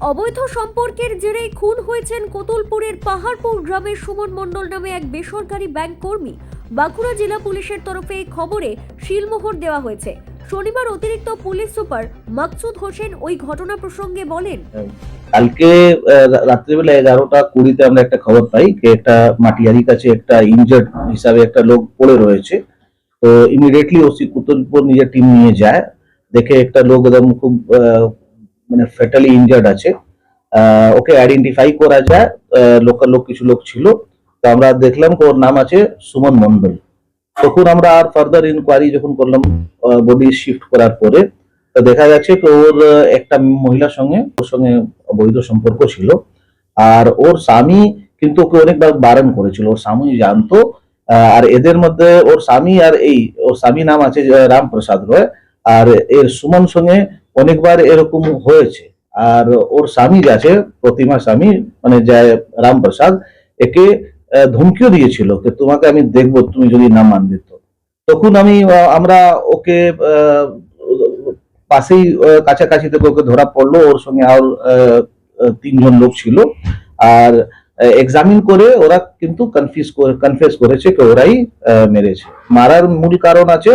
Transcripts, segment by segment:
অবৈধ সম্পর্কের জেরে খুন হয়েছেন কোতুলপুরের পাহাড়পুর গ্রামের সুমন মণ্ডল নামে এক বেসরকারি ব্যাংক কর্মী। বাঁকুড়া জেলা পুলিশের তরফে এই খবরে শিলমোহর দেওয়া হয়েছে। শনিবার অতিরিক্ত পুলিশ সুপার মাকসুদ হোসেন ওই ঘটনা প্রসঙ্গে বলেন কালকে আহ, রাত্রিবেলা এগারোটা কুড়িতে আমরা একটা খবর পাই যে একটা মাটিয়ারির কাছে একটা ইনজার্ড হিসাবে একটা লোক পড়ে রয়েছে। তো ইমিডিয়েটলি ওসি কুতুলপুর নিজের টিম নিয়ে যায় দেখে একটা লোক একদম খুব মানে ফেটালি ইনজার্ড আছে। ওকে আইডেন্টিফাই করা যায় লোকাল লোক, কিছু লোক ছিল। তো আমরা দেখলাম ওর নাম আছে সুমন মন্ডল তখন আমরা আর ফার্দার ইনকোয়ারি যখন করলাম বডি শিফট করার পরে, তো দেখা যাচ্ছে ওর একটা মহিলার সঙ্গে, ওর সঙ্গে অবৈধ সম্পর্ক ছিল। আর ওর স্বামী কিন্তু ওকে অনেকবার বারণ করেছিল। ওর স্বামী জানতো আর এদের মধ্যে ওর স্বামী আর এই, ওর স্বামী নাম আছে রামপ্রসাদ রয়। আর এর সুমন সঙ্গে অনেকবার এরকম হয়েছে। আর ওর স্বামী আছে প্রতিমা স্বামী মানে যে রামপ্রসাদ, একে ধমকিও দিয়েছিল যে তোমাকে আমি দেখব, তুমি যদি না মানবে তো। তখন আমি আমরা ওকে পাশেই কাছাকাছি থেকে ওকে ধরা পড়ল। ওর সঙ্গে আর তিনজন লোক ছিল। আর এক্সামিন করে ওরা কিন্তু কনফিউজ কনফেস করেছে যে ওরাই মেরেছে। মারার মূল কারণ আছে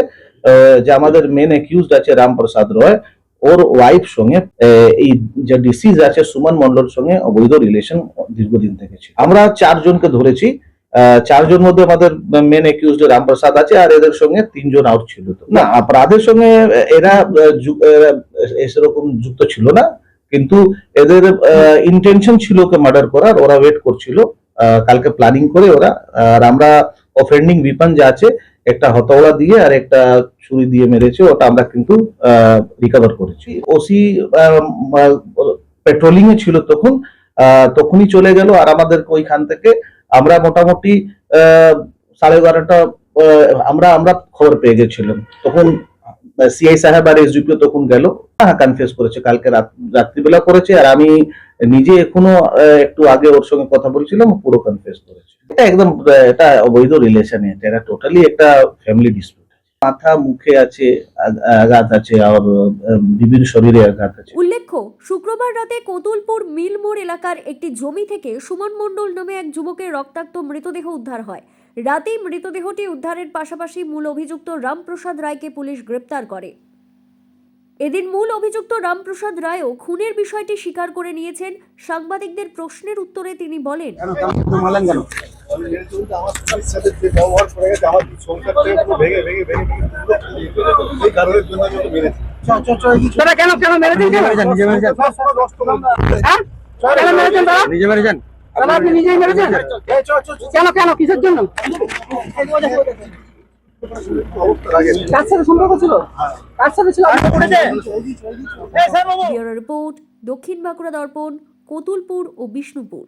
যে আমাদের মেন অ্যাকিউজড আছে রামপ্রসাদ রয় ওর ওয়াইফ সঙ্গে এই যে ডিসিজ আছে সুমন মন্ডল সঙ্গে অবৈধ রিলেশন দীর্ঘদিন থেকে ছিল। আমরা চারজনকে ধরেছি চারজন মধ্যে আমাদের মেন অ্যাকিউজড রামপ্রসাদ আছে আর এদের সঙ্গে তিনজন আউট ছিল না, অপরাধের সঙ্গে এরা সেরকম যুক্ত ছিল না, কিন্তু এদের ইন্টেনশন ছিল ওকে মার্ডার করার, ওরা ওয়েট করছিল কালকে প্ল্যানিং করে ওরা, আর আমরা অফেন্ডিং বিপান যা আছে একটা হতওড়া দিয়ে আর একটা ছুরি দিয়ে মেরেছে, ওটা আমরা কিন্তু রিকভার করেছি। ওসি পেট্রোলিং এ ছিল তখন তখনই চলে গেল আর আমাদের ওইখান থেকে আমরা মোটামুটি সাড়ে এগারোটা আমরা আমরা খবর পেয়ে গেছিলাম। তখন সিআই সাহেব আর এসডিপিও তখন গেল। হ্যাঁ কনফিউজ করেছে, কালকে রাত- রাত্রিবেলা করেছে আর আমি নিজে এখনও একটু আগে ওর সঙ্গে কথা বলছিলাম পুরো কনফিউজ করেছে। এটা একদম এটা অবৈধ রিলেশন এটা এটা টোটালি একটা ফ্যামিলি ডিসপিউট মাথা, মুখে আছে আঘাত আছে, আর বিভিন্ন শরীরে আঘাত আছে। উল্লেখ্য, শুক্রবার রাতে কোতুলপুর মিলমোড় এলাকার একটি জমি থেকে সুমন মণ্ডল নামে এক যুবকের রক্তাক্ত মৃতদেহ উদ্ধার হয়। রাতেই মৃতদেহটি উদ্ধারের পাশাপাশি মূল অভিযুক্ত রামপ্রসাদ রায়কে পুলিশ গ্রেপ্তার করে। এদিন মূল অভিযুক্ত রামপ্রসাদ রায়ও খুনের বিষয়টি স্বীকার করে নিয়েছেন। সাংবাদিকদের প্রশ্নের উত্তরে তিনি বলেন কেন কেন? নিজে মেরেছেন আপনি নিজেই মেরেছেন? কিসের জন্য? রিপোর্ট দক্ষিণ বাঁকুড়া দর্পণ কোতুলপুর ও বিষ্ণুপুর।